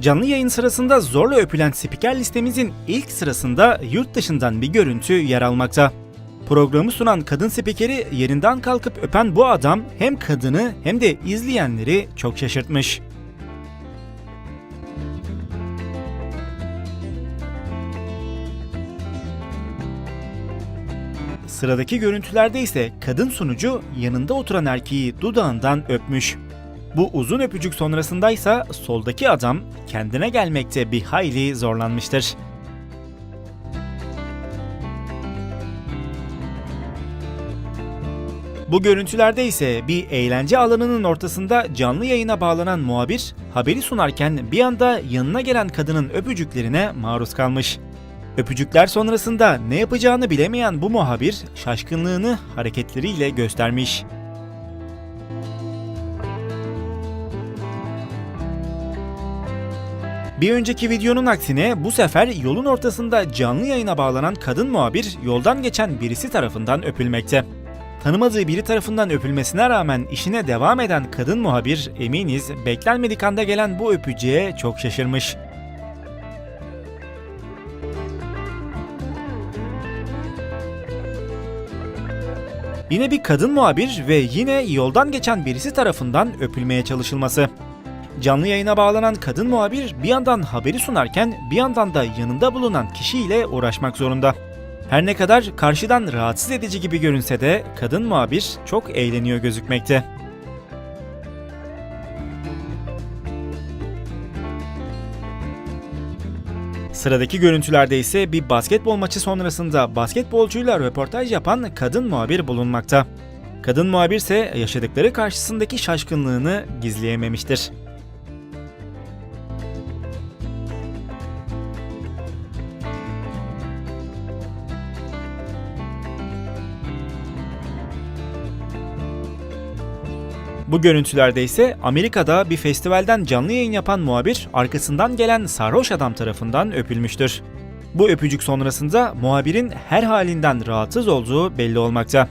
Canlı yayın sırasında zorla öpülen spiker listemizin ilk sırasında yurt dışından bir görüntü yer almakta. Programı sunan kadın spikeri yerinden kalkıp öpen bu adam hem kadını hem de izleyenleri çok şaşırtmış. Sıradaki görüntülerde ise kadın sunucu yanında oturan erkeği dudağından öpmüş. Bu uzun öpücük sonrasındaysa soldaki adam kendine gelmekte bir hayli zorlanmıştır. Bu görüntülerde ise bir eğlence alanının ortasında canlı yayına bağlanan muhabir haberi sunarken bir anda yanına gelen kadının öpücüklerine maruz kalmış. Öpücükler sonrasında ne yapacağını bilemeyen bu muhabir şaşkınlığını hareketleriyle göstermiş. Bir önceki videonun aksine bu sefer yolun ortasında canlı yayına bağlanan kadın muhabir yoldan geçen birisi tarafından öpülmekte. Tanımadığı biri tarafından öpülmesine rağmen işine devam eden kadın muhabir eminiz beklenmedik anda gelen bu öpücüğe çok şaşırmış. Yine bir kadın muhabir ve yine yoldan geçen birisi tarafından öpülmeye çalışılması. Canlı yayına bağlanan kadın muhabir bir yandan haberi sunarken bir yandan da yanında bulunan kişiyle uğraşmak zorunda. Her ne kadar karşıdan rahatsız edici gibi görünse de kadın muhabir çok eğleniyor gözükmekte. Sıradaki görüntülerde ise bir basketbol maçı sonrasında basketbolcuyla röportaj yapan kadın muhabir bulunmakta. Kadın muhabir ise yaşadıkları karşısındaki şaşkınlığını gizleyememiştir. Bu görüntülerde ise Amerika'da bir festivalden canlı yayın yapan muhabir arkasından gelen sarhoş adam tarafından öpülmüştür. Bu öpücük sonrasında muhabirin her halinden rahatsız olduğu belli olmakta.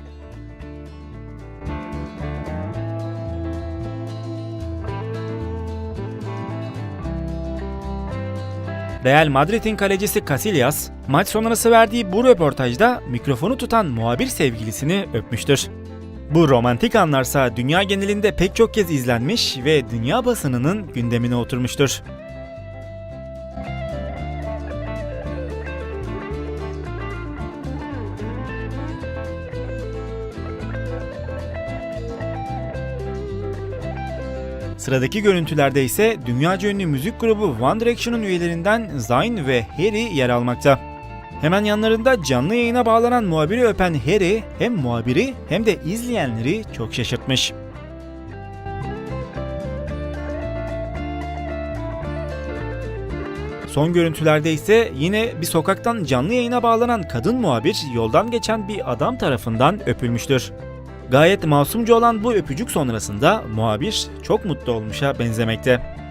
Real Madrid'in kalecisi Casillas, maç sonrası verdiği bu röportajda mikrofonu tutan muhabir sevgilisini öpmüştür. Bu romantik anlarsa dünya genelinde pek çok kez izlenmiş ve dünya basınının gündemine oturmuştur. Sıradaki görüntülerde ise dünyaca ünlü müzik grubu One Direction'ın üyelerinden Zayn ve Harry yer almakta. Hemen yanlarında canlı yayına bağlanan muhabiri öpen Harry hem muhabiri hem de izleyenleri çok şaşırtmış. Son görüntülerde ise yine bir sokaktan canlı yayına bağlanan kadın muhabir yoldan geçen bir adam tarafından öpülmüştür. Gayet masumca olan bu öpücük sonrasında muhabir çok mutlu olmuşa benzemekte.